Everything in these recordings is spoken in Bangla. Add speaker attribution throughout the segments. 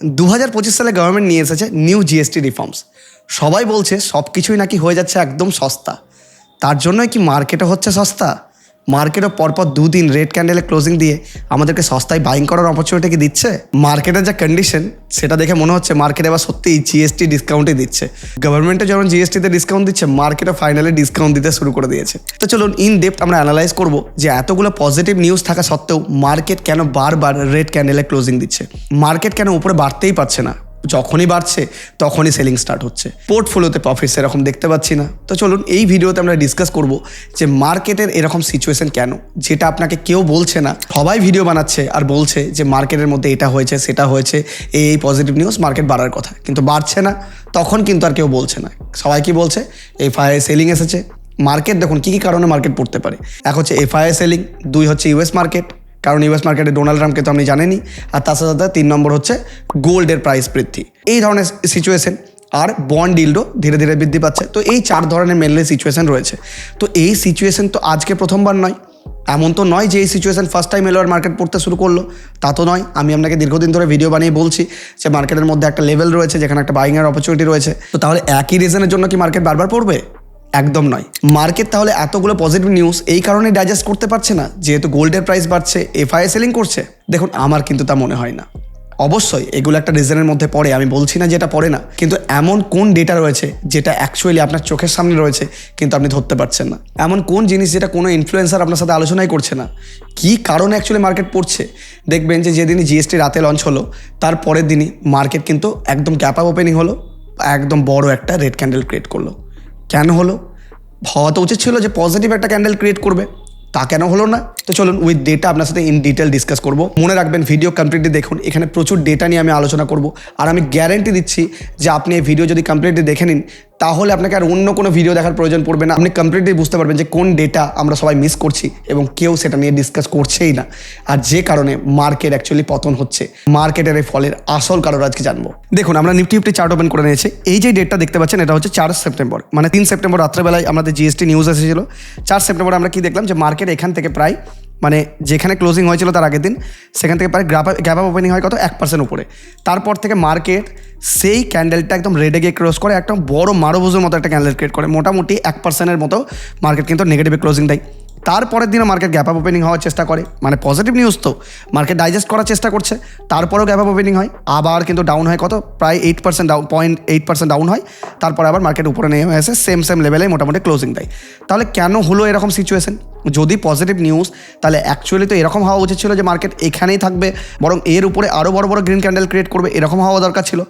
Speaker 1: দু হাজার পঁচিশ সালে গভর্নমেন্ট নিয়ে এসেছে নিউ জিএসটি রিফর্মস সবাই বলছে সব কিছুই নাকি হয়ে যাচ্ছে একদম সস্তা। তার জন্যই কি মার্কেটে হচ্ছে সস্তা? মার্কেটও পরপর দুদিন রেড ক্যান্ডেলে ক্লোজিং দিয়ে আমাদেরকে সস্তায় বাইং করার অপরচুনিটি কি দিচ্ছে? মার্কেটের যা কন্ডিশন সেটা দেখে মনে হচ্ছে মার্কেট এবার সত্যিই জিএসটি ডিসকাউন্টই দিচ্ছে। গভর্নমেন্টে যখন জিএসটিতে ডিসকাউন্ট দিচ্ছে মার্কেটও ফাইনালি ডিসকাউন্ট দিতে শুরু করে দিয়েছে। তো চলুন ইন ডেপথ আমরা অ্যানালাইজ করব যে এতগুলো পজিটিভ নিউজ থাকা সত্ত্বেও মার্কেট কেন বারবার রেড ক্যান্ডেলে ক্লোজিং দিচ্ছে? মার্কেট কেন উপরে বাড়তেই পারছে না? যখনই বাড়ছে, তখনই সেলিং স্টার্ট হচ্ছে। পোর্টফোলিওতে প্রফিট সেরকম দেখতে পাচ্ছি না। তো চলুন, এই ভিডিওতে আমরা ডিসকাস করব যে মার্কেটের এরকম সিচুয়েশন কেন? যেটা আপনাকে কেউ বলছে না, সবাই ভিডিও বানাচ্ছে আর বলছে যে মার্কেটের মধ্যে এটা হয়েছে, সেটা হয়েছে, এই এই পজিটিভ নিউজ মার্কেট বাড়ার কথা। কিন্তু বাড়ছে না, তখন কিন্তু আর কেউ বলছে না। সবাই কি বলছে? এফআইআই সেলিং এসেছে। মার্কেট দেখুন, কী কী কারণে মার্কেট পড়তে পারে? এক হচ্ছে এফআইআই সেলিং দুই হচ্ছে ইউএস মার্কেট কারণ ইউএস মার্কেটে ডোনাল্ড ট্রাম্পকে তো আপনি জানেনই। আর তার সাথে তিন নম্বর হচ্ছে গোল্ডের প্রাইস বৃদ্ধি। এই ধরনের সিচুয়েশন আর বন্ড ডিল্ডও ধীরে ধীরে বৃদ্ধি পাচ্ছে। তো এই চার ধরনের মেনলি সিচুয়েশন রয়েছে। তো এই সিচুয়েশন তো আজকে প্রথমবার নয়। এমন তো নয় যে এই সিচুয়েশন ফার্স্ট টাইম এলো আর মার্কেট পড়তে শুরু করল। তা তো নয়। আমি আপনাকে দীর্ঘদিন ধরে ভিডিও বানিয়ে বলছি যে মার্কেটের মধ্যে একটা লেভেল রয়েছে, যেখানে একটা বাইংয়ের অপরচুনিটি রয়েছে। তো তাহলে একই রিজনের জন্য কি মার্কেট বারবার পড়বে? একদম নয়। মার্কেট তাহলে এতগুলো পজিটিভ নিউজ এই কারণে ডাইজেস্ট করতে পারছে না, যেহেতু গোল্ডের প্রাইস বাড়ছে এফআইএ সেলিং করছে। দেখুন, আমার কিন্তু তা মনে হয় না। অবশ্যই, এগুলো একটা রিজনের মধ্যে পড়ে, আমি বলছি না যেটা পড়ে না, কিন্তু এমন কোন ডেটা রয়েছে যেটা অ্যাকচুয়ালি আপনার চোখের সামনে রয়েছে, কিন্তু আপনি ধরতে পারছেন না। এমন কোন জিনিস যেটা কোনো ইনফ্লুয়েন্সার আপনার সাথে আলোচনাই করছে না? কী কারণে অ্যাকচুয়ালি মার্কেট পড়ছে? দেখবেন যে যেদিনই জিএসটি রাতে লঞ্চ হলো, তার পরের দিনই মার্কেট কিন্তু একদম গ্যাপ আপ ওপেনিং হলো, একদম বড় একটা রেড ক্যান্ডেল ক্রিয়েট করল। কেন হলো? হওয়া তো উচিত ছিল যে পজিটিভ একটা ক্যান্ডেল ক্রিয়েট করবে। তা কেন হলো না? তো চলুন উইথ ডেটা আপনার সাথে ইন ডিটেল ডিসকাস করব। মনে রাখবেন ভিডিও কমপ্লিটলি দেখুন, এখানে প্রচুর ডেটা নিয়ে আমি আলোচনা করব। আর আমি গ্যারেন্টি দিচ্ছি যে আপনি এই ভিডিও যদি কমপ্লিটলি দেখে নিন তাহলে আপনাকে আর অন্য কোনো ভিডিও দেখার প্রয়োজন পড়বে না। আপনি কমপ্লিটলি বুঝতে পারবেন যে কোন ডেটা আমরা সবাই মিস করছি এবং কেউ সেটা নিয়ে ডিসকাস করছেই না। আর যে কারণে মার্কেট অ্যাকচুয়ালি পতন হচ্ছে। মার্কেটের এই ফলের আসল কারণ আজকে জানব। দেখুন, আমরা নিফটি নিফটি চার্ট ওপেন করে নিয়েছি। এই যে ডেটটা দেখতে পাচ্ছেন, এটা হচ্ছে চার সেপ্টেম্বর মানে তিন সেপ্টেম্বর রাত্রেবেলায় আমাদের জিএসটি নিউজ এসেছিল। চার সেপ্টেম্বর আমরা কি দেখলাম? যে মার্কেট এখান থেকে প্রায় মানে যেখানে ক্লোজিং হয়েছিল তার আগের দিন, সেখান থেকে প্রায় গ্রাফ গ্যাপ আপ ওপেনিং হয় কত? এক পার্সেন্ট উপরে। তারপর থেকে মার্কেট সেই ক্যান্ডেলটা একদম রেডে গিয়ে ক্রস করে, একদম বড় মারোবুজের মতো একটা ক্যান্ডেল ক্রিয়েট করে। মোটামুটি এক পার্সেন্টের মতো মার্কেট কিন্তু নেগেটিভে ক্লোজিং দেয়। তারপরের দিনে মার্কেট গ্যাপ আপ ওপেনিং হওয়ার চেষ্টা করে। মানে পজিটিভ নিউজ তো। মার্কেট ডাইজেস্ট করার চেষ্টা করছে। তারপরেও গ্যাপ আপ ওপেনিং হয়। আবার কিন্তু ডাউন হয় কত? প্রায় eight percent down point eight percent down হয়। তারপরে আবার মার্কেট উপরে নেমে এসে সেম সেম লেভেলে মোটামুটি ক্লোজিং দেয়। তাহলে কেন হলো এরকম সিচুয়েশন যদি পজিটিভ নিউজ তাহলে অ্যাকচুয়ালি তো এরকম হওয়া উচিত ছিল যে মার্কেট এখানেই থাকবে, বরং এর উপরে আরও বড় বড় গ্রিন ক্যান্ডেল ক্রিয়েট করবে, এরকম হওয়া দরকার ছিল।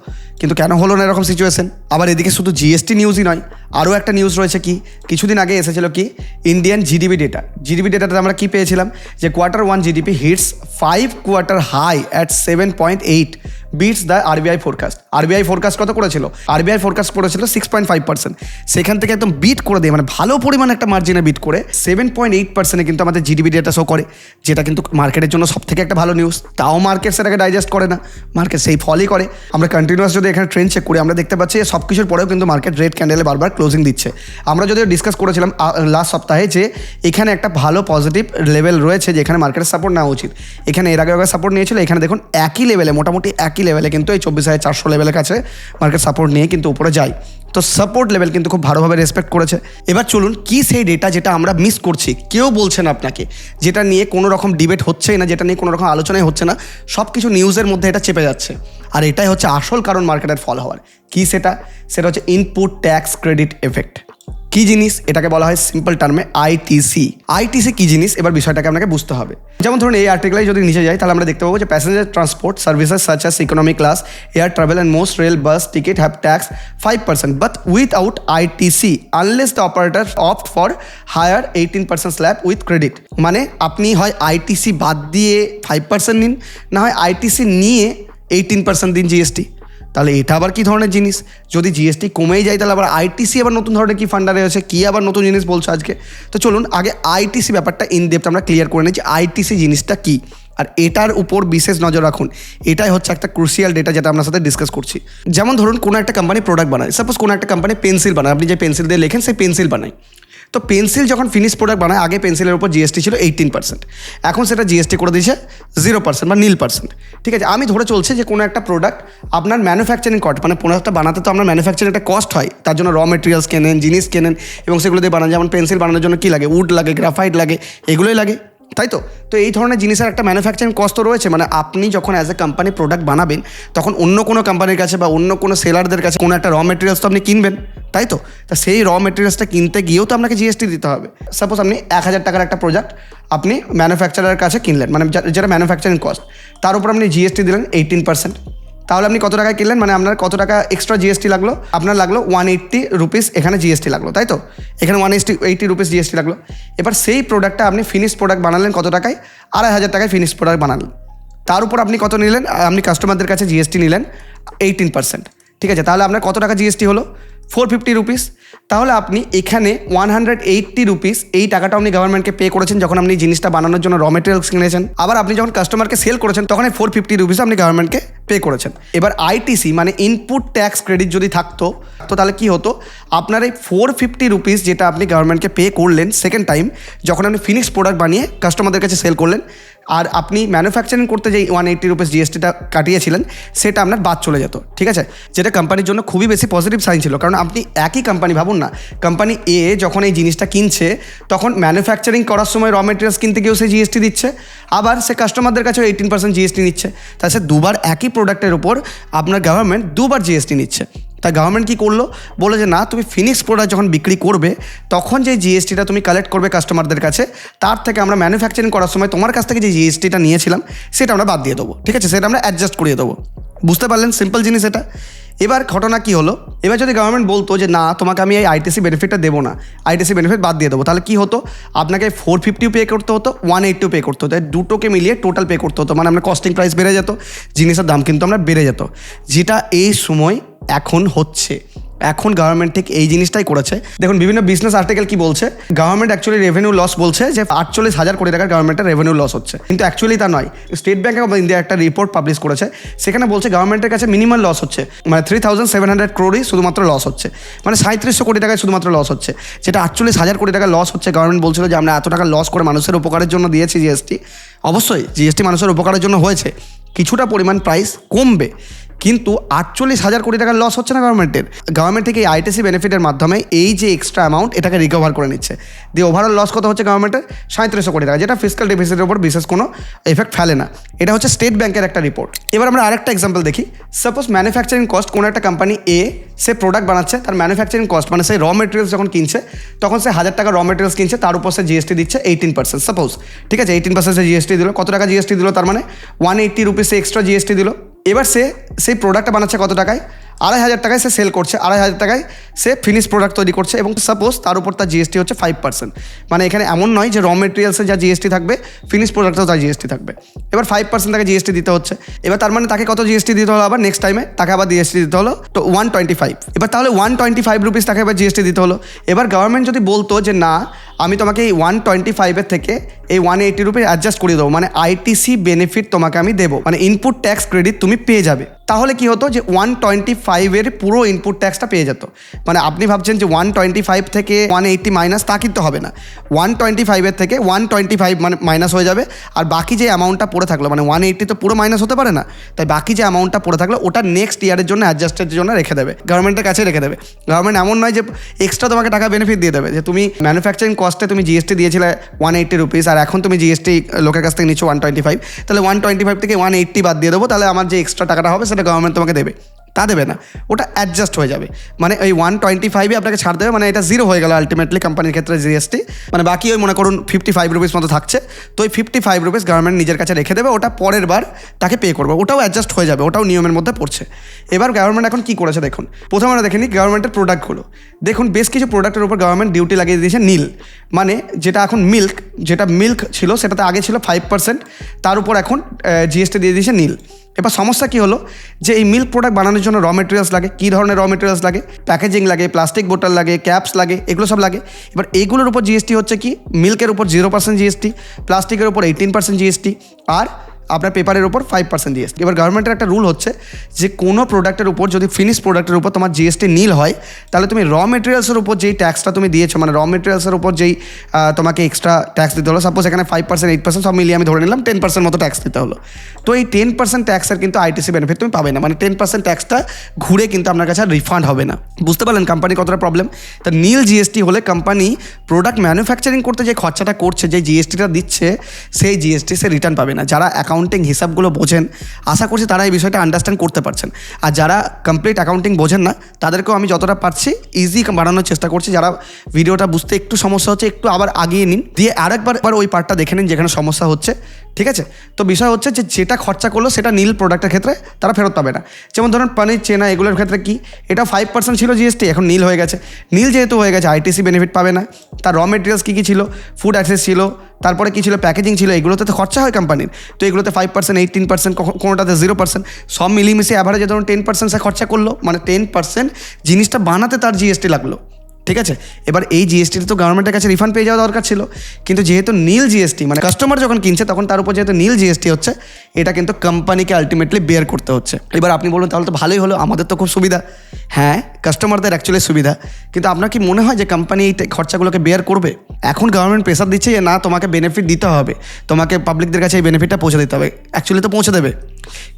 Speaker 1: কিন্তু কেন হলো না এরকম সিচুয়েশন আবার এদিকে শুধু জিএসটি নিউজই নয় আরও একটা নিউজ রয়েছে কি? কিছুদিন আগে এসেছিল কি? ইন্ডিয়ান জিডিপি ডেটা জিডিপি ডেটাতে আমরা কি পেয়েছিলাম? যে quarter one GDP hits five quarter high at seven point eight beats the RBI forecast RBI forecast কত করেছিল? আরবিআই ফোরকাস্ট করেছিল সিক্স পয়েন্ট ফাইভ পার্সেন্ট সেখান থেকে একদম বিট করে দিয়ে মানে ভালো পরিমাণ একটা মার্জিনে বিট করে সেভেন পয়েন্ট এইট পার্সেন্টে কিন্তু আমাদের জিডিপি ডেটা শো করে, যেটা কিন্তু মার্কেটের জন্য সব থেকে একটা ভালো নিউজ তাও মার্কেট সেটাকে ডাইজেস্ট করে না। মার্কেট সেই ফলই করে। আমরা কন্টিনিউয়াস যদি এখানে ট্রেন চেক করি, আমরা দেখতে পাচ্ছি সব কিছুর পরেও কিন্তু মার্কেট রেড ক্যান্ডেলে বারবার ক্লোজিং দিচ্ছে। আমরা যদিও ডিসকাস করেছিলাম লাস্ট সপ্তাহে যে এখানে একটা ভালো পজিটিভ লেভেল রয়েছে, যেখানে মার্কেটের সাপোর্ট নেওয়া উচিত। এখানে এর আগে সাপোর্ট নিয়েছিল, এখানে দেখুন একই লেভেলে মোটামুটি একই লেভেলে কিন্তু এই চব্বিশ হাজার চারশো লেভেলের কাছে মার্কেট সাপোর্ট নিয়ে কিন্তু উপরে যায়। তো সাপোর্ট লেভেল কিন্তু খুব ভালোভাবে রেসপেক্ট করেছে। এবার চলুন কি সেই ডেটা যেটা আমরা মিস করছি? কেউ বলছেন আপনাকে। যেটা নিয়ে কোনো রকম ডিবেট হচ্ছেই না, যেটা নিয়ে কোনো রকম আলোচনাই হচ্ছে না। সব কিছু নিউজের মধ্যে এটা চেপে যাচ্ছে। আর এটাই হচ্ছে আসল কারণ মার্কেটের ফল হওয়ার। কি সেটা? সেটা হচ্ছে ইনপুট ট্যাক্স ক্রেডিট এফেক্ট কি জিনিস এটাকে বলা হয় সিম্পল টার্মে আইটিসি আইটিসি কি জিনিস? এবার বিষয়টাকে আপনাকে বুঝতে হবে। যেমন ধরুন, এই আর্টিকেলে যদি নিচে যাই, তাহলে আমরা দেখতে পাবো যে passenger transport services such as economic class air travel and most rail bus ticket have tax five percent but without ITC unless the operator opt for higher eighteen percent slab with credit মানে আপনি হয় আইটিসি বাদ দিয়ে ফাইভ পার্সেন্ট নিন, না হয় আইটিসি নিয়ে এইটিন পার্সেন্ট দিন জিএসটি তাহলে এটা আবার কি ধরনের জিনিস? যদি জিএসটি কমেই যায়, তাহলে আবার আইটিসি আবার নতুন ধরনের কি ফান্ডারে আছে কি আবার নতুন জিনিস বলছো আজকে? তো চলুন, আগে আইটিসি ব্যাপারটা ইন ডেপথ আমরা ক্লিয়ার করে নিচ্ছি আইটিসি জিনিসটা কি? আর এটার উপর বিশেষ নজর রাখুন। এটাই হচ্ছে একটা ক্রুশিয়াল ডেটা যেটা আপনার সাথে ডিসকাস করছি। যেমন ধরুন, কোনো একটা কোম্পানি প্রোডাক্ট বানায়। সাপোজ কোনো একটা কোম্পানি পেন্সিল বানায়। আপনি যে পেন্সিল দিয়ে লেখেন, সেই পেন্সিল বানায়। তো পেন্সিল যখন ফিনিশ প্রোডাক্ট বানায়, আগে পেন্সিলের উপর জিএসটি ছিল এইটিন পার্সেন্ট এখন সেটা জিএসটি করে দিয়েছে জিরো পার্সেন্ট বা নীল পার্সেন্ট ঠিক আছে, আমি ধরে চলছে যে কোনো একটা প্রোডাক্ট আপনার ম্যানুফ্যাকচারিং কট মানে প্রোডাক্টটা বানাতে তো আপনার ম্যানুফ্যাকচারিং একটা কস্ট হয়, তার জন্য র মেটেরিয়ালস কেনেন, জিনিস কেনেন, এবং সেগুলো দিয়ে বানান, যেমন পেন্সিল বানানোর জন্য কী লাগে? উড লাগে গ্রাফাইট লাগে, এগুলোই লাগে। তাই তো? তো এই ধরনের জিনিসের একটা ম্যানুফ্যাকচারিং কস্ট তো রয়েছে। মানে আপনি যখন অ্যাজ এ কোম্পানি প্রোডাক্ট বানাবেন, তখন অন্য কোনো কোম্পানির কাছে বা অন্য কোনো সেলারদের কাছে কোনো একটা র মেটেরিয়ালস তো আপনি কিনবেন, তাই তো? তা সেই র মেটেরিয়ালসটা কিনতে গিয়েও তো আপনাকে জিএসটি দিতে হবে। সাপোজ আপনি এক হাজার টাকার একটা প্রোডাক্ট আপনি ম্যানুফ্যাকচারের কাছে কিনলেন মানে যেটা ম্যানুফ্যাকচারিং কস্ট তার উপর আপনি জিএসটি দিলেন এইটিন পার্সেন্ট তাহলে আপনি কত টাকায় কিনলেন? মানে আপনার কত টাকা এক্সট্রা জিএসটি লাগল? আপনার লাগল ওয়ান এইট্টি রুপিস এখানে জিএসটি লাগল, তাই তো? এখানে one eighty eighty rupees GST লাগল। এবার সেই প্রোডাক্টটা আপনি ফিনিশ প্রোডাক্ট বানালেন কত টাকায়? আড়াই হাজার টাকায় ফিনিশ প্রোডাক্ট বানালেন। তার উপর আপনি কত নিলেন? আপনি কাস্টমারদের কাছে জিএসটি নিলেন এইটিন পার্সেন্ট ঠিক আছে, তাহলে আপনার কত টাকা জিএসটি হলো? Four fifty rupees. তাহলে আপনি এখানে ওয়ান হান্ড্রেড এইট্টি রুপিস এই টাকাটা আপনি গভর্নমেন্টকে পে করেছেন যখন আপনি জিনিসটা বানানোর জন্য র মেটেরিয়ালস কিনেছেন। আবার আপনি যখন কাস্টমারকে সেল করেছেন, তখন এই ফোর ফিফটি রুপিস আপনি গভর্নমেন্টকে পে করেছেন। এবার আইটিসি মানে ইনপুট ট্যাক্স ক্রেডিট যদি থাকতো, তো তাহলে কি হতো? আপনার এই ফোর ফিফটি রুপিস যেটা আপনি গভর্নমেন্টকে পে করলেন সেকেন্ড টাইম যখন আপনি ফিনিশ প্রোডাক্ট বানিয়ে কাস্টমারদের কাছে সেল করলেন আর আপনি ম্যানুফ্যাকচারিং করতে যেই ওয়ান এইট্টি রুপিস জিএসটিটা কাটিয়েছিলেন, সেটা আপনার বাদ চলে যেত, ঠিক আছে? যেটা কোম্পানির জন্য খুবই বেশি পজিটিভ সাইন ছিল, কারণ আপনি একই কোম্পানি ভাবুন না কোম্পানি এ যখন এই জিনিসটা কিনছে, তখন ম্যানুফ্যাকচারিং করার সময় র মেটেরিয়ালস কিনতে গিয়েও সে জিএসটি দিচ্ছে, আবার সে কাস্টমারদের কাছেও এইটিন পার্সেন্ট জিএসটি নিচ্ছে সে দুবার একই প্রোডাক্টের উপর আপনার গভর্নমেন্ট দুবার জিএসটি নিচ্ছে। তা গভর্নমেন্ট কী করল? বলে যে, না, তুমি ফিনিক্স প্রোডাক্ট যখন বিক্রি করবে, তখন যে জিএসটিটা তুমি কালেক্ট করবে কাস্টমারদের কাছে, তার থেকে আমরা ম্যানুফ্যাকচারিং করার সময় তোমার কাছ থেকে যে জিএসটিটা নিয়েছিলাম, সেটা আমরা বাদ দিয়ে দেবো। ঠিক আছে? সেটা আমরা অ্যাডজাস্ট করিয়ে দেবো। বুঝতে পারলেন? সিম্পল জিনিস এটা। এবার ঘটনা কি হলো? এবার যদি গভর্নমেন্ট বলতো যে, না, তোমাকে আমি এই আইটিসি বেনিফিটটা দেবো না। আইটিসি বেনিফিট বাদ দিয়ে দেবো। তাহলে কি হতো? আপনাকে ফোর ফিফটিও পে করতে হতো ওয়ান এইটিও পে করতে হতো। দুটোকে মিলিয়ে টোটাল পে করতে হতো। মানে আমরা কস্টিং প্রাইস বেড়ে যেত, জিনিসের দাম কিন্তু আমরা বেড়ে যেত। যেটা এই সময় এখন হচ্ছে। এখন গভর্নমেন্ট ঠিক এই জিনিসটাই করেছে। দেখুন, বিভিন্ন বিজনেস আর্টিকেল কি বলছে? গভর্নমেন্ট অ্যাকচুয়ালি রেভিনিউ লস বলছে যে আটচল্লিশ হাজার কোটি টাকার গভর্নমেন্টের রেভিনিউ লস হচ্ছে। কিন্তু অ্যাকচুয়ালি তা নয়। স্টেট ব্যাঙ্ক অফ ইন্ডিয়া একটা রিপোর্ট পাবলিশ করেছে। সেখানে বলছে গভর্নমেন্টের কাছে মিনিমাম লস হচ্ছে। মানে থ্রি থাউজেন্ড সেভেন হান্ড্রেড ক্রোড়ই শুধুমাত্র লস হচ্ছে। মানে সাঁত্রিশশো কোটি টাকায় শুধুমাত্র লস হচ্ছে। যেটা আটচল্লিশ হাজার কোটি টাকা লস হচ্ছে গভর্নমেন্ট বলছিল যে আমরা এত টাকা লস করে মানুষের উপকারের জন্য দিয়েছি জিএসটি অবশ্যই জিএসটি মানুষের উপকারের জন্য হয়েছে। কিছুটা পরিমাণ প্রাইস কমবে। কিন্তু আটচল্লিশ হাজার কোটি টাকার লস হচ্ছে না গভর্নমেন্টের গভর্নমেন্ট থেকে এই আইটিসি বেনিফিটের মাধ্যমে এই যে এক্সট্রা অ্যামাউন্ট এটাকে রিকভার করে নিচ্ছে। দিয়ে ওভারঅল লস কত হচ্ছে গভর্নমেন্টের সাঁত্রিশশো কোটি টাকা, যেটা ফিজিক্যাল ডেফিসিটের উপর বিশেষ কোনো এফেক্ট ফেলে না। এটা হচ্ছে স্টেট ব্যাংকের একটা রিপোর্ট এবার আমরা আরেকটা এক্সাম্পল দেখি। সাপোজ ম্যানুফ্যাকচারিং কস্ট কোনো একটা কোম্পানি এ সে প্রোডাক্ট বানাচ্ছে, তার ম্যানুফ্যাকচারিং কস্ট মানে সেই র মেটেরিয়ালস যখন কিনছে, তখন সে হাজার টাকা র মেটেরিয়ালস কিনছে, তার উপর সে জিএসটি দিচ্ছে এইটিন পার্সেন্ট সাপোজ ঠিক আছে এইটিন পার্সেন্ট সে জিএসটি দিল। কত টাকা জিএসটি দিল তার মানে? One eighty rupees extra GST দিল। এবার সে সেই প্রোডাক্টটা বানাচ্ছে কত টাকায়? আড়াই হাজার টাকায় সে সেল করছে, আড়াই হাজার টাকায় সে ফিনিশ প্রোডাক্ট তৈরি করছে এবং সাপোজ তার উপর তার জিএসটি হচ্ছে ফাইভ পার্সেন্ট মানে এখানে এমন নয় যে র মেটেরিয়ালসে যা জিএসটি থাকবে ফিনিশ প্রোডাক্টেও তার জিএসটি থাকবে। এবার ফাইভ পার্সেন্ট তাকে জিএসটি দিতে হচ্ছে। এবার তার মানে তাকে কত জিএসটি দিতে হলো আবার নেক্সট টাইমে তাকে আবার জিএসটি দিতে হলো তো ওয়ান টোয়েন্টি ফাইভ এবার তাহলে ওয়ান টোয়েন্টি ফাইভ রুপিস তাকে এবার জিএসটি দিতে হলো। এবার গভর্নমেন্ট যদি বলতো যে না, আমি তোমাকে এই ওয়ান টোয়েন্টি ফাইভের থেকে এই ওয়ান এইটি রুপি অ্যাডজাস্ট করে দেবো। মানে আইটিসি বেনিফিট তোমাকে আমি দেবো। মানে ইনপুট ট্যাক্স ক্রেডিট তুমি পেয়ে যাবে। তাহলে কি হতো যে ওয়ান টোয়েন্টি ফাইভের পুরো ইনপুট ট্যাক্সটা পেয়ে যেত। মানে আপনি ভাবছেন যে ওয়ান টোয়েন্টি ফাইভ থেকে ওয়ান এইটটি মাইনাস তা কিন্তু হবে না। ওয়ান টোয়েন্টি ফাইভের থেকে ওয়ান টোয়েন্টি ফাইভ মানে মাইনাস হয়ে যাবে, আর বাকি যে অ্যামাউন্টটা পড়ে থাকল মানে ওয়ান এইটটি তো পুরো মাইনাস হতে পারে না, তাই বাকি যে অ্যামাউন্টটা পড়ে থাকল, ওটা নেক্সট ইয়ারের জন্য অ্যাডজাস্টের জন্য রেখে দেবে গভর্নমেন্টের কাছে রেখে দেবে। গভর্নমেন্ট এমন নয় যে এক্সট্রা তোমাকে টাকা বেনিফিট দিয়ে দেবে, যে তুমি ম্যানুফ্যাকচারিং কস্টে তুমি জিএসটি দিয়েছিলে ওয়ান এইট্টি রুপিস আর এখন তুমি জিএসটি লোকের কাছ থেকে নিচ্ছ ওয়ান টোয়েন্টি ফাইভ তাহলে ওয়ান টোয়েন্টি ফাইভ থেকে ওয়ান এইট্টি বাদ দিয়ে দেবো, তাহলে আমার যে এক্সট্রা টাকাটা হবে সেটা গভর্নমেন্ট তোমাকে দেবে, তা দেবে না। ওটা অ্যাডজাস্ট হয়ে যাবে। মানে ওই ওয়ান টোয়েন্টি ফাইভে আপনাকে ছাড় দেবে মানে এটা জিরো হয়ে গেল আলটিমেটলি কোম্পানির ক্ষেত্রে জিএসটি মানে বাকি ওই মনে করুন ফিফটি ফাইভ রুপিস মতো থাকছে। তো ওই ফিফটি ফাইভ রুপিস গভর্নমেন্ট নিজের কাছে রেখে দেবে, ওটা পরের বার তাকে পে করবে। ওটাও অ্যাডজাস্ট হয়ে যাবে, ওটাও নিয়মের মধ্যে পড়ছে। এবার গভর্নমেন্ট এখন কী করেছে দেখুন, প্রথমে আমরা দেখে নিই গভর্নমেন্টের প্রোডাক্টগুলো দেখুন বেশ কিছু প্রোডাক্টের উপর গভর্নমেন্ট ডিউটি লাগিয়ে দিয়েছে নীল। মানে যেটা এখন মিল্ক যেটা মিল্ক ছিল, সেটাতে আগে ছিল ফাইভ পার্সেন্ট তার উপর এখন জিএসটি দিয়ে দিয়েছে নীল। এবার সমস্যা কি হলো? যে এই মিল্ক প্রোডাক্ট বানানোর জন্য র মেটেরিয়ালস লাগে, কী ধরনের র মেটেরিয়ালস লাগে প্যাকেজিং লাগে প্লাস্টিক বোতল লাগে ক্যাপস লাগে, এগুলো সব লাগে। এবার এইগুলোর উপর জিএসটি হচ্ছে কি? মিল্কের উপর জিরো পার্সেন্ট জিএসটি প্লাস্টিকের উপর এইটিন পার্সেন্ট জিএসটি আর আপনার পেপারের উপর ফাইভ পার্সেন্ট জিএসটি এবার গভর্নমেন্টের একটা রুল হচ্ছে যে কোনো প্রোডাক্টের উপর যদি ফিনিশ প্রোডাক্টের উপর তোমার জিএসটি নীল হয়, তাহলে তুমি র মেটেরিয়ালসের উপর যেই ট্যাক্সটা তুমি দিয়েছ মানে র মেটেরিয়ালসের উপর যেই তোমাকে এক্সট্রা ট্যাক্স দিতে হলো সাপোজ এখানে ফাইভ পার্সেন্ট এইট পার্সেন্ট সব মিলিয়ে আমি ধরে নিলাম টেন পার্সেন্ট মতো ট্যাক্স দিতে হলো। তো এই টেন পার্সেন্ট ট্যাক্সের কিন্তু আইটিসি বেনিফিট তুমি পাবে না মানে টেন পার্সেন্ট ট্যাক্সটা ঘুরে কিন্তু আপনার কাছে রিফান্ড হবে না। বুঝতে পারলেন কোম্পানি কতটা প্রবলেম তা নীল জিএসটি হলে কোম্পানি প্রোডাক্ট ম্যানুফ্যাকচারিং করতে যে খরচাটা করছে, যে জিএসটিটা দিচ্ছে, সেই জিএসটি সে রিটার্ন পাবে না। যারা অ্যাকাউন্টিং হিসাবগুলো বোঝেন। আশা করছি তারা এই বিষয়টা আন্ডারস্ট্যান্ড করতে পারছেন। আর যারা কমপ্লিট অ্যাকাউন্টিং বোঝেন না, তাদেরকেও আমি যতটা পারছি ইজি বানানোর চেষ্টা করছি। যারা ভিডিওটা বুঝতে একটু সমস্যা হচ্ছে, একটু আবার আগিয়ে নিন। দিয়ে আরেকবার এবার ওই পার্টটা দেখে নিন যেখানে সমস্যা হচ্ছে। ঠিক আছে? তো বিষয় হচ্ছে যে, যেটা খরচা করল সেটা নীল প্রোডাক্টের ক্ষেত্রে তারা ফেরত পাবে না। যেমন ধরুন পানির, চেনা, এগুলোর ক্ষেত্রে কি? এটা ফাইভ পার্সেন্ট ছিল জিএসটি এখন নীল হয়ে গেছে। নীল যেহেতু হয়ে গেছে আইটিসি বেনিফিট পাবে না। তার র মেটেরিয়ালস কী কী ছিল? ফুড অ্যাক্সেস ছিল। তারপরে কী ছিল? প্যাকেজিং ছিল। এগুলোতে তো খরচা হয় কোম্পানির তো এগুলোতে ফাইভ পার্সেন্ট এইটিন পার্সেন্ট কোনোটাতে জিরো পার্সেন্ট সব মিলিয়ে অ্যাভারেজে ধরুন টেন পার্সেন্ট সে খরচা করল। মানে টেন পার্সেন্ট জিনিসটা বানাতে তার জিএসটি লাগল। ঠিক আছে? এবার এই জিএসটিতে তো গভর্নমেন্টের কাছে রিফান্ড পেয়ে যাওয়া দরকার ছিল। কিন্তু যেহেতু নীল জিএসটি মানে কাস্টমার যখন কিনছে, তখন তার উপর যেহেতু নীল জিএসটি হচ্ছে, এটা কিন্তু কোম্পানিকে আলটিমেটলি বেয়ার করতে হচ্ছে। এবার আপনি বলুন, তাহলে তো ভালোই হলো, আমাদের তো খুব সুবিধা। হ্যাঁ কাস্টমারদের অ্যাকচুয়ালি সুবিধা। কিন্তু আপনার কি মনে হয় যে কোম্পানি এই খরচাগুলোকে বেয়ার করবে? এখন গভর্নমেন্ট প্রেসার দিচ্ছে যে, না, তোমাকে বেনিফিট দিতে হবে। তোমাকে পাবলিকদের কাছে এই বেনিফিটটা পৌঁছে দিতে হবে। অ্যাকচুয়ালি তো পৌঁছে দেবে।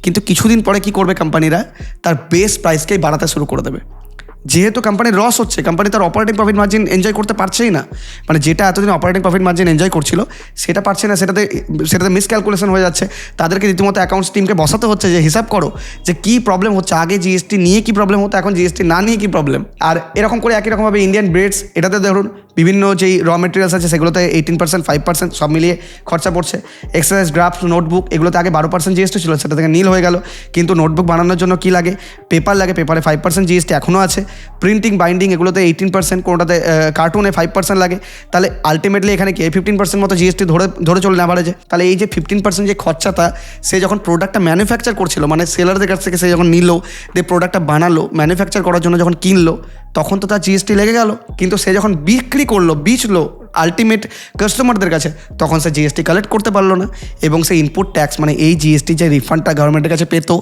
Speaker 1: কিন্তু কিছুদিন পরে কি করবে কোম্পানিরা তার বেস প্রাইসকেই বাড়াতে শুরু করে দেবে। যেহেতু কোম্পানির লস হচ্ছে কোম্পানি তার অপারেটিং প্রফিট মার্জিন এনজয় করতে পারছেই না। মানে যেটা এতদিন অপারেটিং প্রফিট মার্জিন এনজয় করছিল, সেটা পারছে না, সেটাতে সেটাতে মিসক্যালকুলেশন হয়ে যাচ্ছে। তাদেরকে রীতিমতো অ্যাকাউন্টস টিমকে বসাতে হচ্ছে যে, হিসাব করো যে কী প্রবলেম হচ্ছে, আগে জিএসটি নিয়ে কী প্রবলেম হতো, এখন জিএসটি না নিয়ে কী প্রবলেম আর এরকম করে একই রকমভাবে ইন্ডিয়ান ব্রেডস এটাতে ধরুন বিভিন্ন যেই র মেটেরিয়ালস আছে, সেগুলোতে এইটিন পার্সেন্ট ফাইভ পার্সেন্ট সব মিলিয়ে খরচা পড়ছে। এক্সারসাইজ গ্রাফস নোটবুক এগুলোতে আগে বারো পার্সেন্ট জিএসটি ছিল, সেটা থেকে নীল হয়ে গেল। কিন্তু নোটবুক বানানোর জন্য কী লাগে? পেপার লাগে পেপারে ফাইভ পার্সেন্ট জিএসটি এখনও আছে। প্রিন্টিং বাইন্ডিং এগুলোতে এইটিন পার্সেন্ট কোনোটাতে কার্টুনে ফাইভ পার্সেন্ট লাগে। তাহলে আলটিমেটলি এখানে কি ফিফটিন পার্সেন্ট মতো জিএসটি ধরে ধরে চলে চললে যে? তাহলে এই যে ফিফটিন পার্সেন্ট যে খরচাটা, সে যখন প্রোডাক্টটা ম্যানুফ্যাকচার করছিল মানে সেলারদের কাছ থেকে সে যখন নিল দিয়ে প্রোডাক্টটা বানালো ম্যানুফ্যাকচার করার জন্য যখন কিনলো, তখন তো তার জিএসটি লেগে গেল। কিন্তু সে যখন বিক্রি করল, বিচলো আলটিমেট কাস্টমারদের কাছে। তখন সে জিএসটি কালেক্ট করতে পারল না এবং সে ইনপুট ট্যাক্স মানে এই জিএসটি যে রিফান্ডটা গভর্নমেন্টের কাছে পেতো,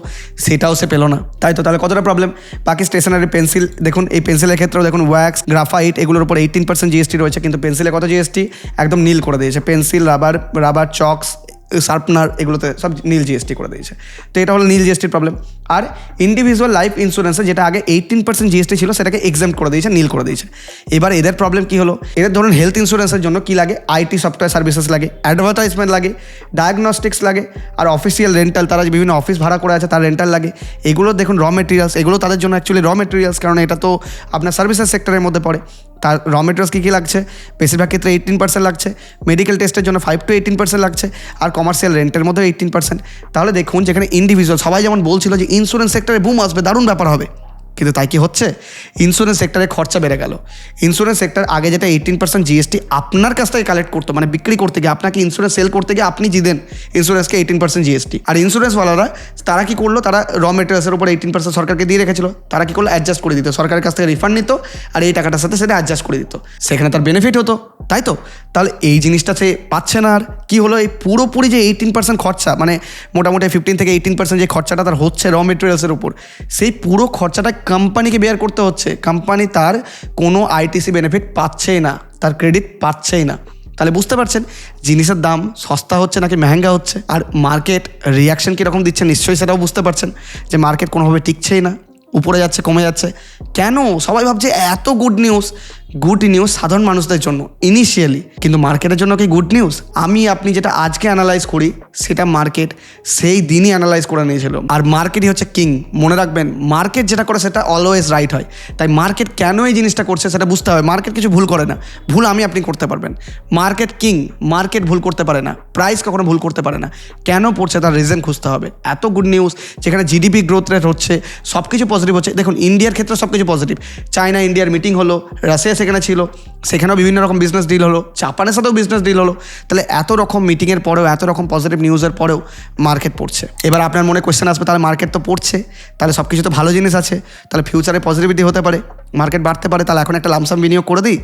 Speaker 1: সেটাও সে পেল না। তাই তো তাহলে কতটা প্রবলেম বাকি স্টেশনারি পেন্সিল দেখুন, এই পেন্সিলের ক্ষেত্রেও দেখুন ওয়্যাক্স গ্রাফাইট এগুলোর উপর এইটিন পার্সেন্ট জিএসটি রয়েছে, কিন্তু পেন্সিলে কত জিএসটি একদম নীল করে দিয়েছে। Pencil rubber rubber chalks sharpener এগুলোতে সব নীল জিএসটি করে দিয়েছে। তো এটা হলো নীল জিএসটির প্রবলেম আর ইন্ডিভিজুয়াল লাইফ ইন্স্যুরেন্সে যেটা আগে এইটিন পার্সেন্ট জিএসটি ছিল, সেটাকে এক্সাম করে দিয়েছে, নীল করে দিয়েছে। এবার এদের প্রবলেম কী হলো? এদের ধরুন হেলথ ইন্স্যুরেন্সের জন্য কী লাগে? আইটি সফটওয়্যার সার্ভিসেস লাগে অ্যাডভার্টাইজমেন্ট লাগে ডায়াগনস্টিক্স লাগে, আর অফিসিয়াল রেন্টাল তারা যে বিভিন্ন অফিস ভাড়া করে আছে, তার রেন্টাল লাগে। এগুলো দেখুন র মেটেরিয়ালস এগুলো তাদের জন্য অ্যাকচুয়ালি র মেটেরিয়ালস কারণ এটা তো আপনার সার্ভিসেস সেক্টরের মধ্যে পড়ে। তার র মেটেরিয়ালস কী কী লাগছে? বেশিরভাগ ক্ষেত্রে এইটিন পার্সেন্ট লাগছে। মেডিকেল টেস্টের জন্য ফাইভ টু এইটিন পার্সেন্ট লাগছে। আর কমার্শিয়াল রেন্টের মধ্যে এইটিন পার্সেন্ট তাহলে দেখুন যেখানে ইন্ডিভিজুয়াল সবাই যেমন বলছিল যে ইন্স্যুরেন্স সেক্টরে বুম আসবে, দারুণ ব্যাপার হবে। কিন্তু তাই কি হচ্ছে? ইন্স্যুরেন্স সেক্টরে খরচা বেড়ে গেল। ইন্স্যুরেন্স সেক্টর আগে যেটা এইটিন পার্সেন্ট জিএসটি আপনার কাছ থেকে কালেক্ট করতো মানে বিক্রি করতে গিয়ে, আপনাকে ইন্স্যুরেন্স সেল করতে গিয়ে আপনি জিদেন ইন্স্যুরেন্সকে এইটিন পার্সেন্ট জিএসটি আর ইন্স্যুরেন্সওয়ালারা তারা কি করল? তারা র মেটেরিয়ালসের উপর এইটিন পার্সেন্ট সরকারকে দিয়ে রেখেছিল। তারা কি করল? অ্যাডজাস্ট করে দিত। সরকারের কাছ থেকে রিফান্ড নিত আর এই টাকাটার সাথে সেটা অ্যাডজাস্ট করে দিত। সেখানে তার বেনিফিট হতো, তাই তো? তাহলে এই জিনিসটা সে পাচ্ছে না আর কি হলো? এই পুরোপুরি যে এইটিন পার্সেন্ট খরচা মানে মোটামুটি ফিফটিন থেকে এইটিন পার্সেন্ট যে খরচাটা তার হচ্ছে র মেটেরিয়ালসের উপর, সেই পুরো খরচাটা কোম্পানিকে বেয়ার করতে হচ্ছে কোম্পানি তার কোনো আইটিসি বেনিফিট পাচ্ছেই না, তার ক্রেডিট পাচ্ছেই না। তাহলে বুঝতে পারছেন, জিনিসের দাম সস্তা হচ্ছে নাকি মেহেঙ্গা হচ্ছে? আর মার্কেট রিয়াকশন কীরকম দিচ্ছে নিশ্চয়ই সেটাও বুঝতে পারছেন যে মার্কেট কোনোভাবে টিকছেই না, উপরে যাচ্ছে, কমে যাচ্ছে। কেন? সবাই ভাবছে এত গুড নিউজ গুড নিউজ সাধারণ মানুষদের জন্য ইনিশিয়ালি কিন্তু মার্কেটের জন্য কি গুড নিউজ আমি, আপনি যেটা আজকে অ্যানালাইজ করি, সেটা মার্কেট সেই দিনই অ্যানালাইজ করে নিয়েছিল। আর মার্কেটই হচ্ছে কিং মনে রাখবেন মার্কেট যেটা করে সেটা অলওয়েজ রাইট হয়। তাই মার্কেট কেন এই জিনিসটা করছে সেটা বুঝতে হবে। মার্কেট কিছু ভুল করে না। ভুল আমি, আপনি করতে পারবেন। মার্কেট কিং মার্কেট ভুল করতে পারে না। প্রাইস কখনো ভুল করতে পারে না। কেন পড়ছে তার রিজন খুঁজতে হবে। এত গুড নিউজ যেখানে জিডিপি গ্রোথ রেট হচ্ছে সব কিছু পজিটিভ হচ্ছে। দেখুন ইন্ডিয়ার ক্ষেত্রে সব কিছু পজিটিভ চায়না ইন্ডিয়ার মিটিং হলো রাশিয়া সেখানে ছিল, সেখানেও বিভিন্ন রকম বিজনেস ডিল হলো, জাপানের সাথেও বিজনেস ডিল হলো। তাহলে এত রকম মিটিংয়ের পরেও, এত রকম পজিটিভ নিউজের পরেও মার্কেট পড়ছে। এবার আপনার মনে কোয়েশ্চেন আসবে, তাহলে মার্কেট তো পড়ছে, তাহলে সব কিছু তো ভালো জিনিস আছে, তাহলে ফিউচারে পজিটিভিটি হতে পারে। মার্কেট বাড়তে পারে, তাহলে এখন একটা লামসাম বিনিয়োগ করে দিই।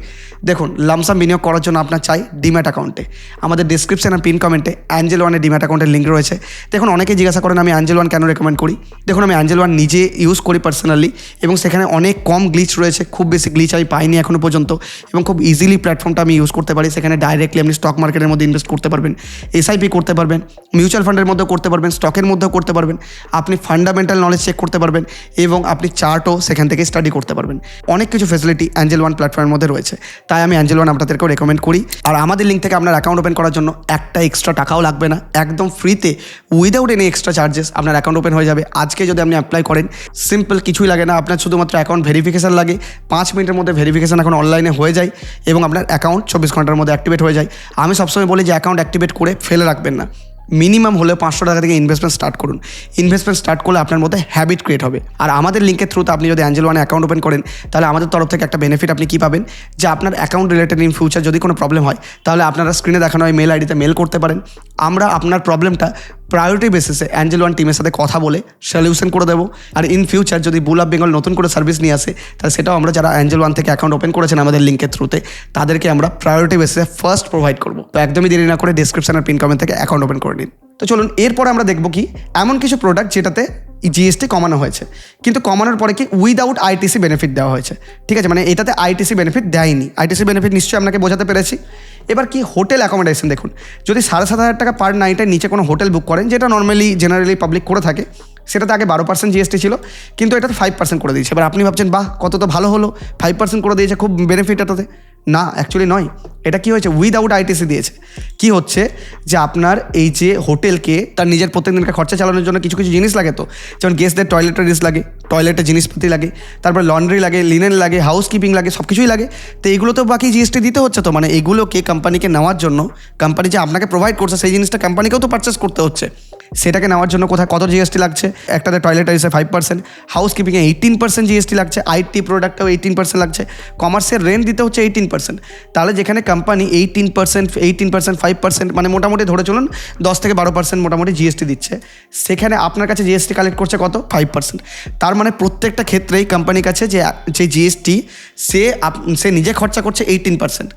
Speaker 1: দেখুন লামসাম বিনিয়োগ করার জন্য আপনার চাই ডিম্যাট অ্যাকাউন্টে আমাদের ডিসক্রিপশন আর পিন কমেন্টে অ্যাঞ্জেল ওয়ানের ডিম্যাট অ্যাকাউন্টের লিঙ্ক রয়েছে। দেখুন অনেকে জিজ্ঞাসা করেন, আমি অ্যাঞ্জেল ওয়ান কেন রেকমেন্ড করি? দেখুন, আমি অ্যাঞ্জেল ওয়ান নিজে ইউজ করি পার্সোনালি এবং সেখানে অনেক কম গ্লিচ রয়েছে। খুব বেশি গ্লিচ আমি পাইনি এখনও পর্যন্ত এবং খুব ইজিলি প্ল্যাটফর্মটা আমি ইউজ করতে পারি। সেখানে ডাইরেক্টলি আপনি স্টক মার্কেটের মধ্যে ইনভেস্ট করতে পারবেন এসআইপি করতে পারবেন মিউচুয়াল ফান্ডের মধ্যেও করতে পারবেন স্টকের মধ্যেও করতে পারবেন। আপনি ফান্ডামেন্টাল নলেজ চেক করতে পারবেন এবং আপনি চার্টও সেখান থেকে স্টাডি করতে পারবেন। অনেক কিছু ফেসিলিটি অ্যাঞ্জেল ওয়ান প্ল্যাটফর্মের মধ্যে রয়েছে। তাই আমি অ্যাঞ্জেল ওয়ান আপনাদেরকেও রেকমেন্ড করি। আর আমাদের লিঙ্ক থেকে আপনার অ্যাকাউন্ট ওপেন করার জন্য একটা এক্সট্রা টাকাও লাগবে না। একদম ফ্রিতে উইদাউট এনি এক্সট্রা চার্জেস আপনার অ্যাকাউন্ট ওপেন হয়ে যাবে। আজকে যদি আপনি অ্যাপ্লাই করেন সিম্পল কিছুই লাগে না। আপনার শুধুমাত্র অ্যাকাউন্ট ভেরিফিকেশন লাগে। পাঁচ মিনিটের মধ্যে ভেরিফিকেশন এখন অনলাইনে হয়ে যায় এবং আপনার অ্যাকাউন্ট চব্বিশ ঘণ্টার মধ্যে অ্যাক্টিভেট হয়ে যায়। আমি সবসময় বলি যে অ্যাকাউন্ট অ্যাক্টিভেট করে ফেলে রাখবেন না। মিনিমাম হলে পাঁচশো টাকা থেকে ইনভেস্টমেন্ট স্টার্ট করুন। ইনভেস্টমেন্ট স্টার্ট করলে আপনার মধ্যে হ্যাবিট ক্রিয়েট হবে। আর আমাদের লিঙ্কের থ্রুতে আপনি যদি অ্যাঞ্জেল ওয়ান অ্যাকাউন্ট ওপেন করেন, তাহলে আমাদের তরফ থেকে একটা বেনিফিট আপনি কী পাবেন? যে আপনার অ্যাকাউন্ট রিলেটেড ইন ফিউচার যদি কোনো প্রবলেম হয়, তাহলে আপনারা স্ক্রিনে দেখানো হয় মেল আইডিতে মেল করতে পারেন। আমরা আপনার প্রবলেমটা প্রায়োরিটি বেসিসে অ্যাঞ্জেল ওয়ান টিমের সাথে কথা বলে সলিউশন করে দেবো। আর ইন ফিউচার যদি বুল অফ বেঙ্গল নতুন করে সার্ভিস নিয়ে আসে, তাহলে সেটাও আমরা যারা অ্যাঞ্জেল ওয়ান থেকে অ্যাকাউন্ট ওপেন করেছেন আমাদের লিঙ্কের থ্রুতে তাদেরকে আমরা প্রায়োরিটি বেসিসে ফার্স্ট প্রোভাইড করব। তো একদমই দেরি না করে ডিসক্রিপশনের পিন কমেন্ট থেকে অ্যাকাউন্ট ওপেন করে নিন। তো চলুন, এরপরে আমরা দেখব কি, এমন কিছু প্রোডাক্ট যেটাতে জিএসটি কমানো হয়েছে। কিন্তু কমানোর পরে কি উইদাউট আইটিসি বেনিফিট দেওয়া হয়েছে। ঠিক আছে মানে এটাতে আইটিসি বেনিফিট দেয়নি। আইটিসি বেনিফিট নিশ্চয়ই আপনাকে বোঝাতে পেরেছি। এবার কি হোটেল অ্যাকোমোডেশন দেখুন। যদি সাড়ে সাত হাজার টাকা পার নাইটের নিচে কোনো হোটেল বুক করেন, যেটা নর্মালি জেনারেলি পাবলিক করে থাকে, সেটাতে আগে বারো পার্সেন্ট জিএসটি ছিল, কিন্তু এটাতে ফাইভ পার্সেন্ট করে দিয়েছে। এবার আপনি ভাবছেন, বাহ, কত তো ভালো হলো। ফাইভ পার্সেন্ট করে দিয়েছে খুব বেনিফিট এটাতে। না অ্যাকচুয়ালি নয়। এটা কি হয়েছে? উইদাউট আইটিসি দিয়েছে। কি হচ্ছে? যে আপনার এই যে হোটেলকে, তার নিজের প্রত্যেকদিনকে খরচা চালানোর জন্য কিছু কিছু জিনিস লাগে তো। যেমন গেস্টদের টয়লেটারিস লাগে টয়লেটের জিনিসপাতি লাগে, তারপর লন্ড্রি লাগে লিনেন লাগে হাউস কিপিং লাগে সব কিছুই লাগে। তো এগুলো তো বাকি জিএসটি দিতে হচ্ছে তো? মানে এগুলোকে কোম্পানিকে নেওয়ার জন্য কোম্পানি যে আপনাকে প্রোভাইড করছে, সেই জিনিসটা কোম্পানিকেও তো পারচেস করতে হচ্ছে। সেটাকে নেওয়ার জন্য কোথায় কত জিএসটি লাগছে? একটাতে টয়লেটারিসে ফাইভ পার্সেন্ট হাউস কিপিংয়ে এইটিন পার্সেন্ট জিএসটি লাগছে আইটি প্রোডাক্টেও এইটিন পার্সেন্ট লাগছে কমার্সের রেন্ট দিতে হচ্ছে এইটিন তাহলে যেখানে company eighteen percent eighteen percent five percent মানে মোটামুটি ধরে চলুন দশ থেকে বারো পার্সেন্ট মোটামুটি জিএসটি দিচ্ছে। সেখানে আপনার কাছে জিএসটি কালেক্ট করছে কত? ফাইভ পার্সেন্ট তার মানে প্রত্যেকটা ক্ষেত্রেই কোম্পানির কাছে যে যে জিএসটি সে সে নিজে খরচা করছে এইটিন পার্সেন্ট